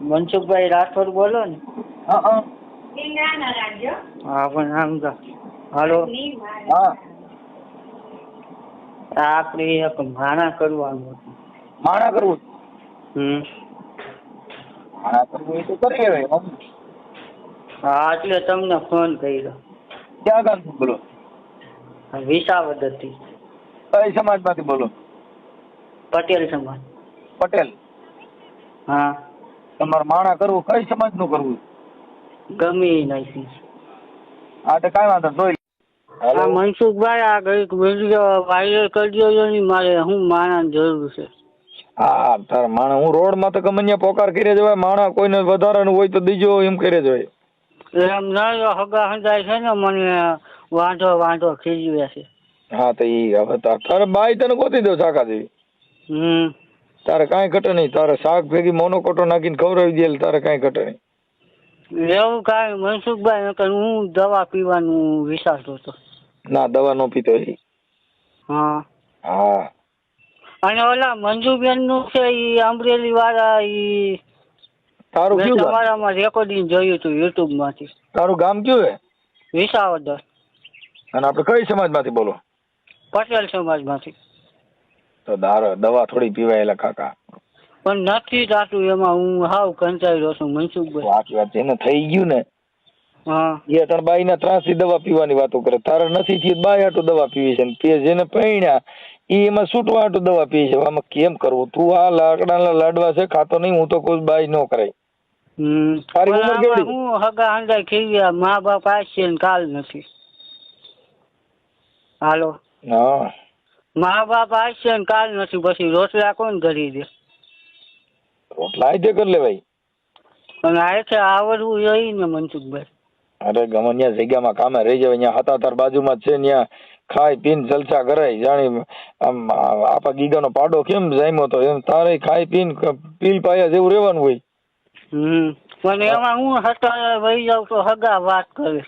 મનસુખભાઈ રાઠોડ બોલો ને. હા હા. હા પણ આમ તો. હાલો. હા. આપણે એક માણા કરવાનું હતું. માણા કરવું? હમ. માણા કરવું એ તો કરી લેવાય હા એટલે તમને ફોન કર્યો. ક્યાં ગામથી બોલો? વિસાવદરથી. કઈ સમાજમાંથી બોલો? પટેલ સમાજ. પટેલ. હા. તમારે માણા કરવું કઈ સમાજનું કરવું? ગમે એ નહીં હા તો કઈ વાંધો જોઈ હા મનસુખભાઈ આ કંઈક વીડિયો વાયરલ કરી નહીં ને મારે હું માણા જરૂર છે. હા તાર માણા હું રોડમાં તો ગમે પોકાર કરી જવાય માણા કોઈને વધારાનું હોય તો દીજો એમ કરી જવાય એમ ના હગા હંધાય છે ને મને વાંધો વાંધો ખીજવે છે. હા તો ઈ હવે તાર બાઈ તને ગોતી દો શાકા દેવી હમ. તારે કાંઈ ઘટે નહીં. તારે શાક ભેગી મોનોકોટો નાખીને ખવડાવી દે તારે કાંઈ ઘટે નહીં. એવું કાંઈ મનસુખભાઈ નકર હું દવા પીવાનું વિચારતો હતો. ના દવા નો પીતો એ હા. હા. અને ઓલા મંજુબેનનું છે એ અમરેલી વાળા ઈ તારું કયું તમારામાં રેકોર્ડિંગ જોયું હતું યુટ્યુબમાંથી તારું ગામ કયું હે? વિસાવદર. અને આપણે કઈ સમાજમાંથી બોલો? પટેલ સમાજમાંથી તો દાર દવા થોડી પીવાય એટલે કાકા. પણ નથી થતું એમાં હું હાવ કંટાળી રહ્યો છું મનસુખભાઈ. સાચી વાત છે એને થઈ ગયું ને. હા. એ ત્રણ બાઈ ના ત્રાસથી દવા પીવાની વાતો કરે. તારે નથી થી બાઈ આટું દવા પીવી છે તે જેને પૈણ્યા. એ એમાં છૂટવા આટું દવા પીવી છે. આમાં કેમ કરવું? તું આ લાકડાના લાડવા છે ખાતો નહીં હું તો કોઈ બાઈ નો કરાય. તારી ઉંમર કેવડી? હું હગા હંધાઈ ખીવ્યા મા બાપ આવશે ને કાલ નથી. હાલો. હા. મા બાપ આવશે ને કાલ નથી પછી રોટલા કોણ કરી દે? રોટલા આજે કરી લેવાય અને આ છે આવડવું જોઈએ ને મનસુખભાઈ. અરે ગમન ત્યાં જગ્યામાં કામે રહી જાય ત્યાં હતા તાર બાજુમાં છે ત્યાં ખાય પીને જલસા કરાય જાણી આમ આપા ગીગાનો પાડો કેમ જામ્યો તો એમ તારે ખાઈ પીને પીલ પાયા જેવું રહેવાનું હોય. હમ પણ એમાં હું હતા વહી જાઉં તો હગા વાત કરે.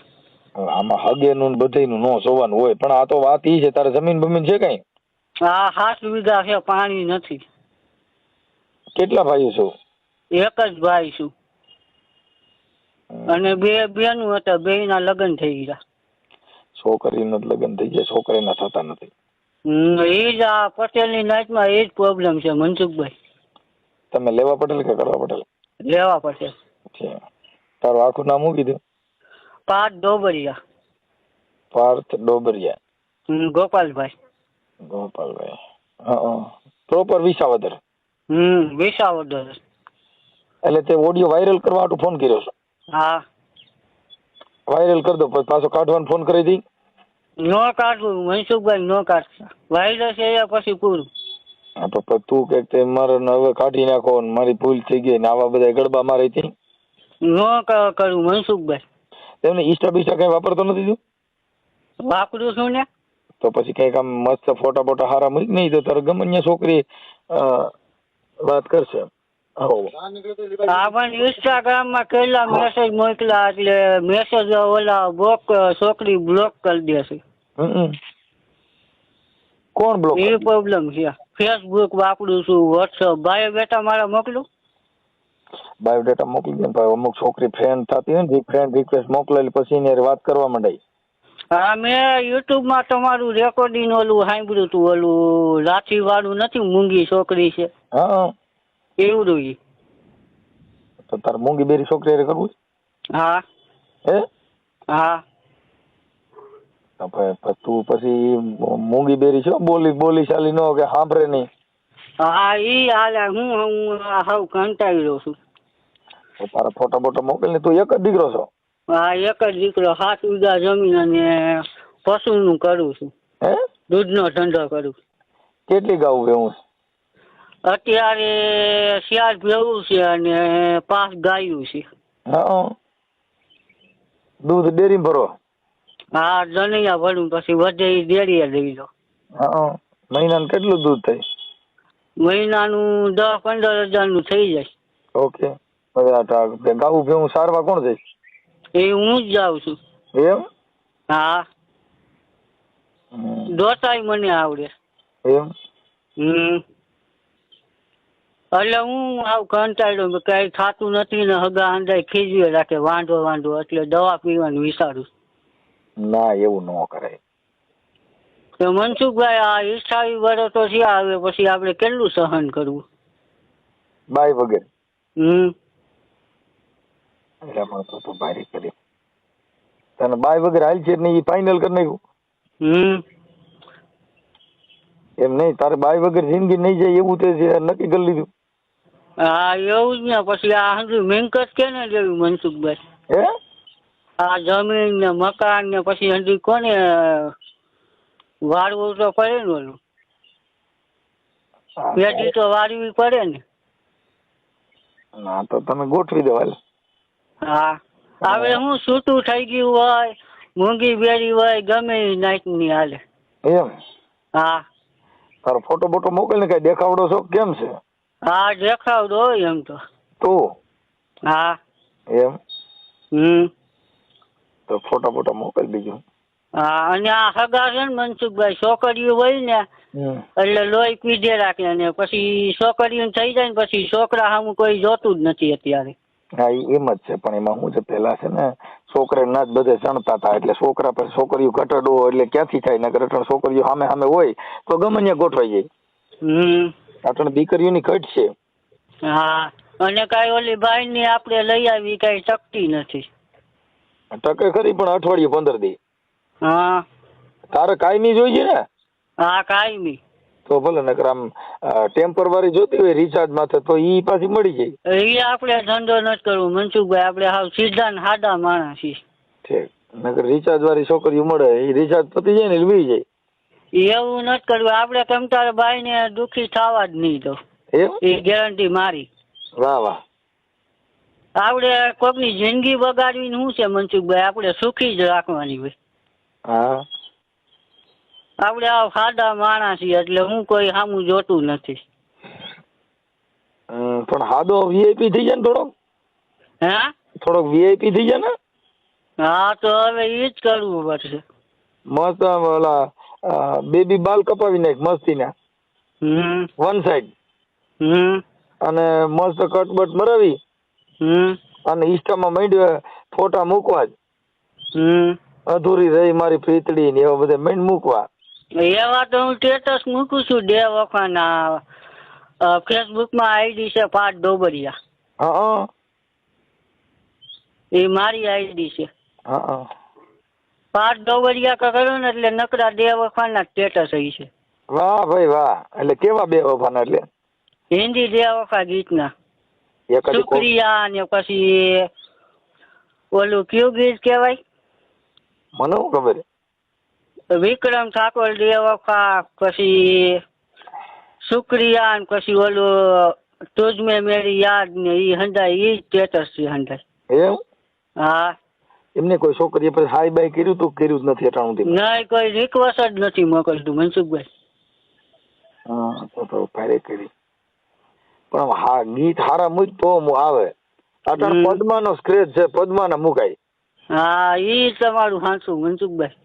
આમાં હગેનું ને બધેયનું નો સોવાનું હોય પણ આ તો વાત ઈ છે તારે જમીન બમીન છે કઈ? આ સાત વીઘા છે પાણી નથી. કેટલા ભાઈઓ છો? એક જ ભાઈ છું. અને બે બેનું હતા બે ના લગ્ન થઈ ગયા. છોકરીનું લગ્ન થઈ ગયા છોકરીના થતા નથી. એ જ આ પટેલની નાચમાં એ જ પ્રોબ્લેમ છે મનસુખભાઈ. તમે લેવા પટેલ કે કરવા પટેલ? લેવા પટેલ. તારું આખું નામ શું કીધું? પાર્થ ડોબરિયા. પાર્થ ડોબરિયા. ગોપાલભાઈ. ગોપાલભાઈ. હા પ્રોપર વિસાવદર. હમ વિસાવદર. એટલે તે ઓડિયો વાયરલ કરવા હાટુ ફોન કર્યો છે? હા. વાયરલ કરી દો પછી પાછો કાઢવાનો ફોન કરી દઈ. નો કાઢવું મનસુખભાઈ નો કાઢતા છે એ પછી પૂરું? હા, તો કે તે મારે હવે કાઢી નાખો ને મારી ભૂલ થઈ ગઈ ને આવા બધા ગડબા મારી હતી નો કરું મનસુખભાઈ. તેમને ઈસ્ટા બીસ્ટા કઈ વાપરતો નથી તું? વાપરું છું ને? તો પછી કંઈક આમ મસ્ત ફોટા બોટા હારા મૂક નહીં તો તારે ગમે છોકરી વાત કરશે. હો. હા પણ ઇન્સ્ટાગ્રામમાં કેટલા મેસેજ મોકલા એટલે મેસેજ ઓલા બ્લોક છોકરી બ્લોક કરી દેશે કોણ બ્લોક એ પ્રોબ્લેમ છે. ફેસબુક વાપરું છું વોટ્સઅપ ભાઈ બેટા મારા મોકલું? બાયોડેટા મોકલી દે ભાઈ અમુક છોકરી ફ્રેન્ડ થતી હોય ને ફ્રેન્ડ રિક્વેસ્ટ મોકલેલી પછી એને વાત કરવા માંડાય હા મેં યુટ્યુબમાં તમારું રેકોર્ડિંગ ઓલું સાંભળ્યું હતું ઓલું લાઠી વાળું નથી મૂંગી છોકરી છે. હા. એવું રહ્યું? તો તારે મૂંગી બેરી છોકરી હારે કરવું છે? હા. હે? હા. તો તું પછી મૂંગી બેરી છો? બોલી બોલી ચાલી નો કે સાંભળે નહીં. હા ઈ હાલે હું હું હાવ કંટાળી રહ્યો છું. તો તારા ફોટા બોટા મોકલ ને તું એક જ દીકરો છો? હા એક જ દીકરો સાત વીઘા જમીન અને પશુનું કરું છું. હે? દૂધનો ધંધો કરું છું. કેટલી ગાઉ ભેવું અત્યારે શિયાળ ભેવું છે અને પાંચ ગાયું છે. હા દૂધ ડેરી ભરો? હા જનૈયા ભરું પછી વધે એ ડેરીએ લઈ લો. હા મહિનાનું કેટલું દૂધ થાય? મહિનાનું દસ પંદર હજારનું થઈ જાય. ઓકે. હવે આ ગાવું ભેવું સારવા કોણ જાય? એ હું જ જાઉં છું. એમ હા. દોતાય મને આવડે. એમ? હમ. એટલે હું આવું કંટાળ્યો કઈ થતું નથી ને હગા અંદાય ખીજવે રાખે વાંધો વાંધો એટલે દવા પીવાનું વિચારું. ના એવું ન કરાય તો મનસુખભાઈ આ ઈચ્છાવી વર્ષ તો થયા આવે પછી આપણે કેટલું સહન કરવું? બાય વગર. હમ. એટલે પણ તો તો ભારી કરી. તને બાય વગર હાલ છે ને એ ફાઇનલ કરી નાખ્યું. હમ. એમ નહીં તારે બાય વગર જિંદગી નહીં જાય એવું તે નક્કી કરી લીધું. હા એવું જ ને. પછી આ હજુ મિલકત કેને લેવી મનસુખભાઈ? હે? આ જમીન ને મકાન ને પછી હજી કોને વાળવું તો પડે ને ઓલું. પેઢી તો વાળવી પડે ને. ના તો તમે ગોઠવી દો હાલ. હા. હવે હું. સૂતું થઈ ગયું હોય મૂંગી બેરી હોય ગમે એ નાઈટની હાલે. એમ? હા. તારો ફોટો બોટો મોકલ ને કઈ દેખાવડો છો કેમ છે? હા દેખાવડો હોય એમ તો. તું? હા. એમ? હમ. તો ફોટા બોટા મોકલ બીજું. હા અને આ હગા છે ને મનસુખભાઈ છોકરીઓ હોય ને એટલે લોહી પીધે રાખે ને પછી છોકરીઓ થઈ જાય ને પછી છોકરા સામું કોઈ જોતું જ નથી અત્યારે. હા એમ જ છે. પણ એમાં શું છે પેલા છે ને છોકરા ના જ બધે ચણતા હતા એટલે છોકરા પર છોકરીઓ ઘટાડો એટલે ક્યાંથી થાય? ને અટણ છોકરીઓ સામે સામે હોય તો ગમે ત્યાં ગોઠવાઈ જાય. હમ. અટણ દીકરીઓની ઘટ છે. હા. અને કાંઈ ઓલી ભાઈ ની આપણે લઈ આવી કાંઈ શક્તિ નથી. ટકે ખરી પણ અઠવાડિયે પંદર દી. હા. તારે કાયમી જોઈએ ને? હા કાંઈ તો ભલે નકર આમ ટેમ્પરવારી જોતી હોય રિચાર્જ માથે તો ઈ પાછી મળી જાય. એ આપણે ધંધો નથી કરવો. મનસુખભાઈ આપણે હાવ સીધા ને હાડા માણસ છીએ. ઠીક. નકર રિચાર્જ વાળી છોકરીઓ મળે એ રિચાર્જ પતી જાય ને એટલે જાય. એવું નથી કરવું. આપણે તમ તારે બાઈ ને દુખી થવા જ નહીં તો એ ગેરંટી મારી. વાહ વાહ. આપણે કોકની જિંદગી બગાડવી શું છે મનસુખભાઈ? આપણે સુખી જ રાખવાની હોય. હા. આપણે આ સાદા માણસ છીએ એટલે હું કોઈ સામું જોતું નથી. પણ હાદો વીઆઈપી થઈ જાય ને થોડોક? હે? થોડોક વીઆઈપી થઈ જાય ને? હા તો હવે એ જ કરવું પડશે. મસ્ત ઓલા બેબી બાલ કપાવી નાખ મસ્તી ના. હમ. વન સાઈડ હમ. અને મસ્ત કટબટ મરાવી. હમ. અને ઇન્સ્ટામાં માંડ્યો ફોટા મૂકવા જ. અધૂરી રહી મારી પ્રીતડી ને એવા બધા માંડ મૂકવા. એવા તો હું સ્ટેટસ મૂકું છું બે વખાના ફેસબુકમાં આઈડી છે પાઠ ડોબરિયા. હા એ મારી આઈડી છે. હા પાઠ ડોબરિયા કરો ને એટલે નકરા બે વખાના સ્ટેટસ અહીં છે. વાહ ભાઈ વાહ. એટલે કેવા બે વફાના એટલે? હિન્દી બે વખા ગીતના. શુક્રિયા ને પછી ઓલું કયું ગીત કહેવાય? મને શું ખબર? વિક્રમ ઠાકોર બે વખા પછી શુક્રિયા ને પછી ઓલું તુજ મેં મેરી યાદ ને ઈ હંધાય ઈ સ્ટેટસ છે હંડાય એમ? હા. એમને કોઈ છોકરી પર હાઈ બાય કર્યું તું કર્યું જ નથી અટાણું નહીં કોઈ રિક્વેસ્ટ જ નથી મોકલતું મનસુખભાઈ. હા તો તો ભારે કરી. પણ હા ગીત હારા મૂક તો મુ આવે. અટાણ. પદ્માનો સ્ક્રેચ છે પદ્માના મુકાય. હા ઈ તમારું હાંસું મનસુખભાઈ.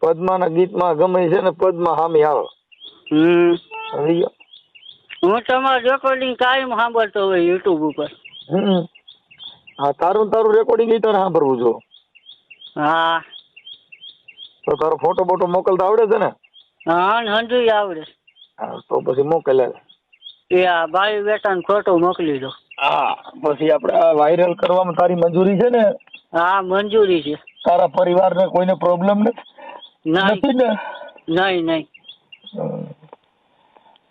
પદ્માના ગીતમાં ગમે છે ને પદ્મા હામી આવે હમ. હું તમારું રેકોર્ડિંગ કાયમ સાંભળતો હોય યુટ્યુબ ઉપર. હમ. હા તારું તારું રેકોર્ડિંગ તારે સાંભળવું જો હા. તો તારો ફોટો બોટો મોકલતા આવડે છે ને? હા ને આવડે. હા તો પછી મોકલે. એ આ બાઈ બેટાને ફોટો મોકલી દો. હા પછી આપણે આ વાયરલ કરવામાં તારી મંજૂરી છે ને? હા મંજૂરી છે. તારા પરિવારને કોઈને પ્રોબ્લેમ નથી? નથી ને? નહીં નહીં.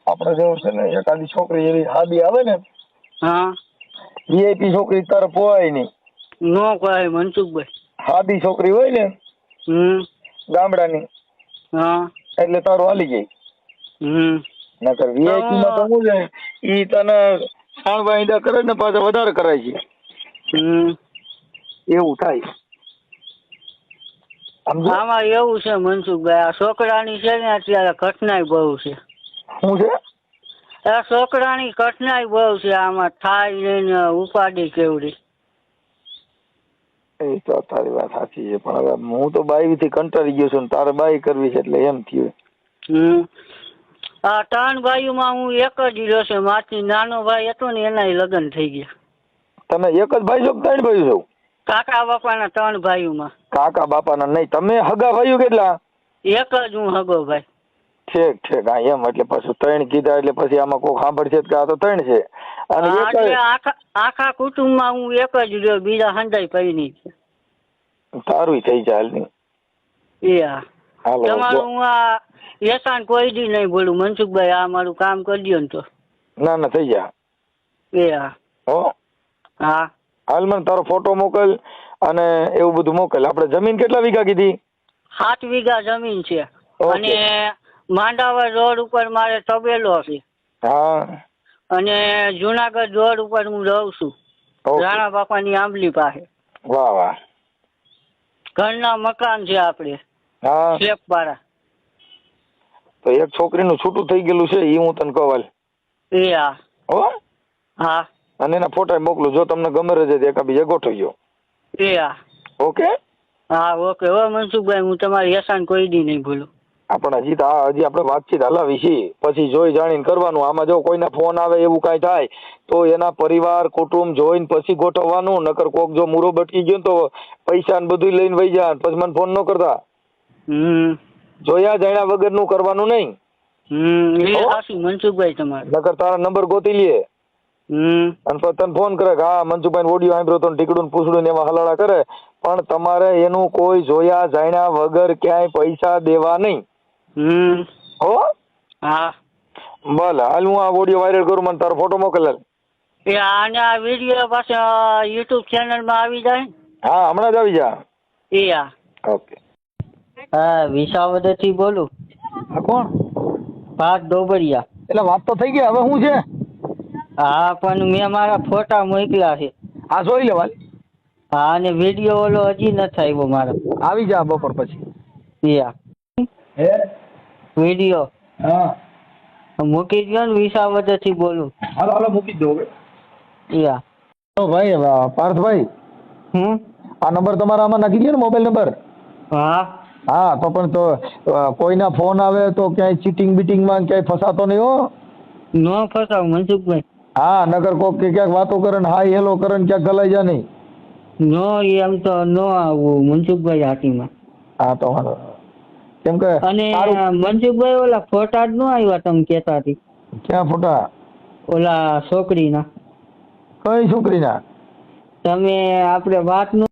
આપણે જેવું છે ને એકાદી છોકરી એવી હાદી આવે ને હા. વીઆઈપી છોકરી તરફ હોય નહીં. નો કહે મનસુખભાઈ. હાદી છોકરી હોય ને હમ. ગામડાની હા. એટલે તારું હાલી જાય. હમ. નકર વીઆઈપી માં તો શું છે ઈ તને સાણ કરે ને પાછા વધારે કરાય છે. હમ. એવું થાય. આમાં એવું છે મનસુખભાઈ આ છોકરાની છે ને અત્યારે કઠનાઈ બહુ છે. શું છે? આ છોકરાની કઠનાઈ બહુ છે આમાં થાય ને ઉપાડી કેવડી. એ તો તારી વાત સાચી છે પણ હવે હું તો બાઈ થી કંટાળી ગયો છું ને તારે બાઈ કરવી છે એટલે એમ થયું. હમ. આ ત્રણ ભાઈઓમાં હું એક જ રહ્યો છે માથી નાનો ભાઈ હતો ને એના લગ્ન થઈ ગયા. તમે એક જ ભાઈ છો ત્રણ ભાઈ છો? કાકા બાપાના ત્રણ ભાઈઓમાં. કાકા બાપાના નહીં. તમે હગા ભાઈઓ કેટલા? એક જ હું હગો ભાઈ. ઠીક ઠીક. હા એમ. એટલે પછી ત્રણ કીધા એટલે પછી આમાં કોઈ સાંભળશે કે આ તો ત્રણ છે. અને આખા આખા કુટુંબમાં હું એક જ રહ્યો બીજા હંધાઈ પૈની છે. તારું થઈ જાય નહીં એ હા. તમારું હું આ એસાન કોઈ દી નહીં બોલું. મનસુખભાઈ આ મારું કામ કરી દ્યો ને તો. ના ના થઈ જા એ હા. હા. હાલ મને તારો ફોટો મોકલ અને એવું બધું મોકલ. આપણે જમીન કેટલા વીઘા કીધી? સાત વીઘા જમીન છે. અને માંડાવર રોડ ઉપર મારે તબેલો છે. હા. અને જુનાગઢ રોડ ઉપર હું રહું છું. રાણા બાપાની આંબલી પાસે. વાહ વાહ. ઘરના મકાન છે આપણે. હા. શેપવાળા તો એક છોકરીનું છૂટું થઈ ગયેલું છે એ હું તને કહું એ હા. હો? હા. અને એના ફોટા મોકલું જો તમને ગમે રહે તો એકા બીજા ગોઠવજો એ હા ઓકે? હા ઓકે. હવે મનસુખભાઈ હું તમારી એસાન કોઈ દી નહીં ભૂલું. આપણે હજી તો આ હજી આપણે વાતચીત હલાવી છીએ. પછી જોઈ જાણીને કરવાનું. આમાં જો કોઈને ફોન આવે એવું કાંઈ થાય તો એના પરિવાર કુટુંબ જોઈને પછી ગોઠવવાનું. નકર કોક જો મૂરો બટકી ગયો તો પૈસા ને બધું લઈને વહી જાય. પછી મને ફોન ન કરતા. હમ. જોયા જાણ્યા વગરનું કરવાનું નહીં. હમ. એ હો? મનસુખભાઈ તમારું. નકર તારા નંબર ગોતી લઈએ અને તને ફોન કરે કે હા મનસુભાઈ ઓડિયો સાંભળ્યો તો ટીકડું પૂછડું એમાં હલાડા કરે. પણ તમારે એનું કોઈ જોયા જાણ્યા વગર ક્યાંય પૈસા દેવા નહીં. હો? હા. ભલે હાલ હું આ ઓડિયો વાયરલ કરું મને તારો ફોટો મોકલે. એ આને આ વીડિયો પાછા યુટ્યુબ ચેનલમાં આવી જાય હા હમણાં જ આવી જા. એ હા ઓકે. હા વિસાવદરથી બોલું. હા કોણ? ભાત ડોબરિયા. એટલે વાત તો થઈ ગઈ હવે શું છે? હા પણ મેં મારા ફોટા મોકલ્યા છે. આ જોઈ લેવા હા અને વીડિયો ઓલો હજી નથી આવ્યો મારો. આવી જા બપોર પછી. યા. હે? વીડિયો હા. મૂકી દો ને વિસાવદરથી બોલું. હાલો હાલો મૂકી દો હવે. યા. તો ભાઈ પાર્થભાઈ હમ? આ નંબર તમારા આમાં નાખી દે ને મોબાઈલ નંબર? હા. હા તો પણ તો કોઈના ફોન આવે તો ક્યાંય ચીટિંગ બીટિંગમાં ક્યાંય ફસાતો નહીં હો. ન ફસાવ મનસુખભાઈ. હા નગર કોક કે ક્યાંક વાતો કરે ને હા હેલો કરે ને ક્યાંક ગલાઈ જા નહીં. નો એમ તો ન આવું મનસુખભાઈ હાટીમાં હા તો વાંધો કેમ કે અને મનસુખભાઈ ઓલા ફોટા જ ન આવ્યા તમે કહેતા હતી ક્યાં ફોટા? ઓલા છોકરીના. કઈ છોકરીના? તમે આપણે વાત ન